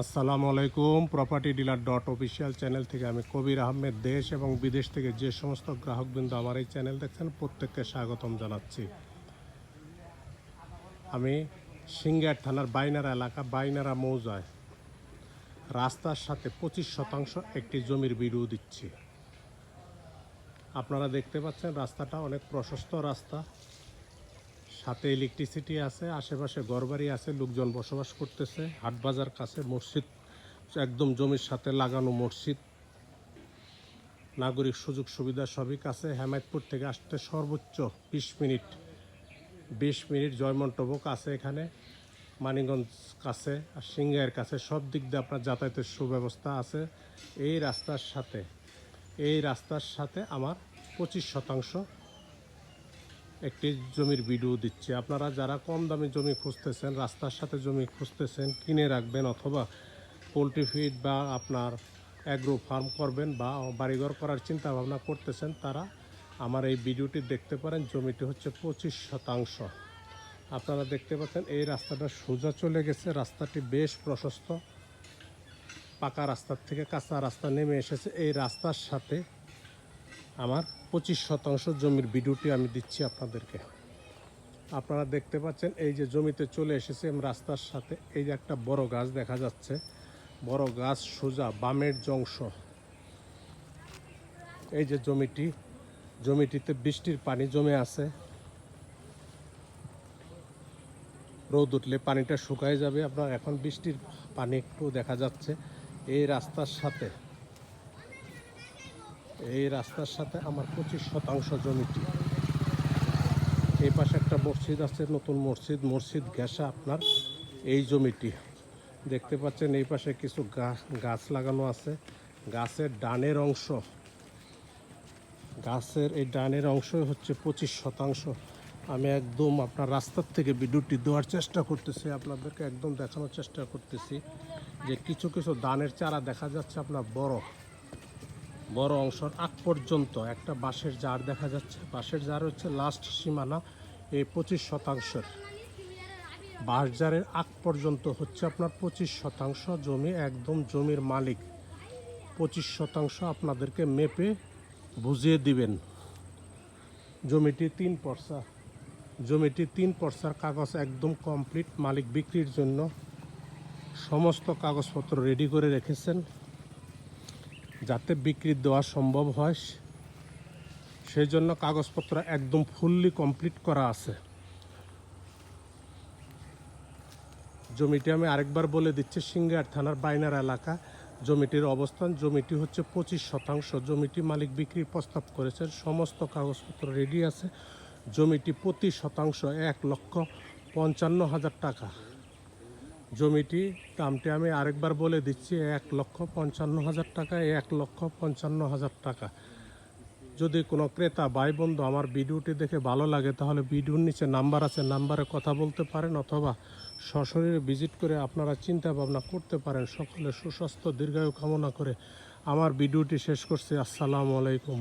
আসসালামু আলাইকুম। Property dealer dot official channel থেকে আমি কবির আহমেদ দেশ এবং বিদেশ থেকে যে সমস্ত গ্রাহকবৃন্দ আমার এই চ্যানেল দেখছেন, প্রত্যেককে স্বাগতম জানাচ্ছি। আমি সিঙ্গার থানার বাইনারা এলাকা, বাইনারা মৌজায়। রাস্তার সাথে পঁচিশ শতাংশ একটি জমির ভিডিও দিচ্ছি। আপনারা দেখতে পাচ্ছেন রাস্তাটা অনেক প্রশস্ত রাস্তা। সাথে ইলেকট্রিসিটি আছে, আশেপাশে ঘরবাড়ি আছে, লোকজন বসবাস করতেছে। হাটবাজার কাছে মসজিদ, একদম জমির সাথে লাগানো মসজিদ। নাগরিক সুযোগ সুবিধা সবই কাছে। হেমায়তপুর থেকে আসতে সর্বোচ্চ বিশ মিনিট বিশ মিনিট জয়মন্টবও কাছে এখানে। মানিগঞ্জ কাছে আর সিংহের কাছে সব দিক দিয়ে আপনার যাতায়াতের সুব্যবস্থা আছে। এই রাস্তার সাথে, এই রাস্তার সাথে আমার পঁচিশ শতাংশ একটি জমির ভিডিও দিচ্ছি। আপনারা যারা কম দামে জমি খুঁজতেছেন, রাস্তার সাথে জমি খুঁজতেছেন, কিনে রাখবেন অথবা পোলট্রি ফিড বা আপনার অ্যাগ্রো ফার্ম করবেন বা বাড়িঘর করার চিন্তা ভাবনা করতেছেন, তারা আমার এই ভিডিওটি দেখতে পারেন। জমিটি হচ্ছে পঁচিশ শতাংশ। আপনারা দেখতে পাচ্ছেন, এই রাস্তাটা সোজা চলে গেছে। রাস্তাটি বেশ প্রশস্ত। পাকা রাস্তার থেকে কাঁচা রাস্তা নেমে এসেছে। এই রাস্তার সাথে আমার পঁচিশ শতাংশ জমির ভিডিওটি আমি দিচ্ছি আপনাদেরকে। আপনারা দেখতে পাচ্ছেন, এই যে জমিতে চলে এসেছে রাস্তার সাথে, এই যে একটা বড় গাছ দেখা যাচ্ছে। বড় গাছ সোজা বামের জংশ। এই যে জমিটি, জমিটিতে বৃষ্টির পানি জমে আছে। রোদ উঠলে পানিটা শুকায় যাবে। আপনার এখন বৃষ্টির পানি একটু দেখা যাচ্ছে। এই রাস্তার সাথে এই রাস্তার সাথে আমার পঁচিশ শতাংশ জমিটি। এই পাশে একটা মসজিদ আছে, নতুন মসজিদ মসজিদ গ্যাসা আপনার। এই জমিটি, দেখতে পাচ্ছেন এই পাশে কিছু গাছ লাগানো আছে। গাছের ডানের অংশ, গাছের এই ডানের অংশই হচ্ছে পঁচিশ শতাংশ। আমি একদম আপনার রাস্তার থেকে বিদ্যুৎটি দেওয়ার চেষ্টা করতেছি, আপনাদেরকে একদম দেখানোর চেষ্টা করতেছি যে কিছু কিছু দানের চারা দেখা যাচ্ছে আপনার বড়। বড় অংশের আগ পর্যন্ত একটা বাঁশের জার দেখা যাচ্ছে। বাঁশের জার হচ্ছে লাস্ট সীমানা, এই পঁচিশ শতাংশের। বাঁশ জারের আগ পর্যন্ত হচ্ছে আপনার পঁচিশ শতাংশ জমি, একদম জমির মালিক। পঁচিশ শতাংশ আপনাদেরকে মেপে বুঝিয়ে দিবেন। জমিটি তিন পর্সা। জমিটি তিন পর্সার কাগজ একদম কমপ্লিট মালিক বিক্রির জন্য সমস্ত কাগজপত্র রেডি করে রেখেছেন। যাতে বিক্রি দেওয়া সম্ভব হয়, সেই জন্য কাগজপত্র একদম ফুললি কমপ্লিট করা আছে। জমিটি আমি আরেকবার বলে দিচ্ছি, সিঙ্গার থানার বাইনার এলাকা। জমিটির অবস্থান, জমিটি হচ্ছে পঁচিশ শতাংশ। জমিটি মালিক বিক্রির প্রস্তাব করেছেন, সমস্ত কাগজপত্র রেডি আছে। জমিটি প্রতি শতাংশ এক লক্ষ পঞ্চান্ন হাজার টাকা। জমিটি দামটি আমি আরেকবার বলে দিচ্ছি, এক লক্ষ পঞ্চান্ন হাজার টাকা এক লক্ষ পঞ্চান্ন হাজার টাকা। যদি কোনো ক্রেতা, ভাই, বন্ধু আমার ভিডিওটি দেখে ভালো লাগে, তাহলে ভিডিওর নিচে নাম্বার আছে, নাম্বারে কথা বলতে পারেন অথবা সশরীরে ভিজিট করে আপনারা চিন্তা ভাবনা করতে পারেন। সকলে সুস্বাস্থ্য, দীর্ঘায়ু কামনা করে আমার ভিডিওটি শেষ করছি। আসসালামু আলাইকুম।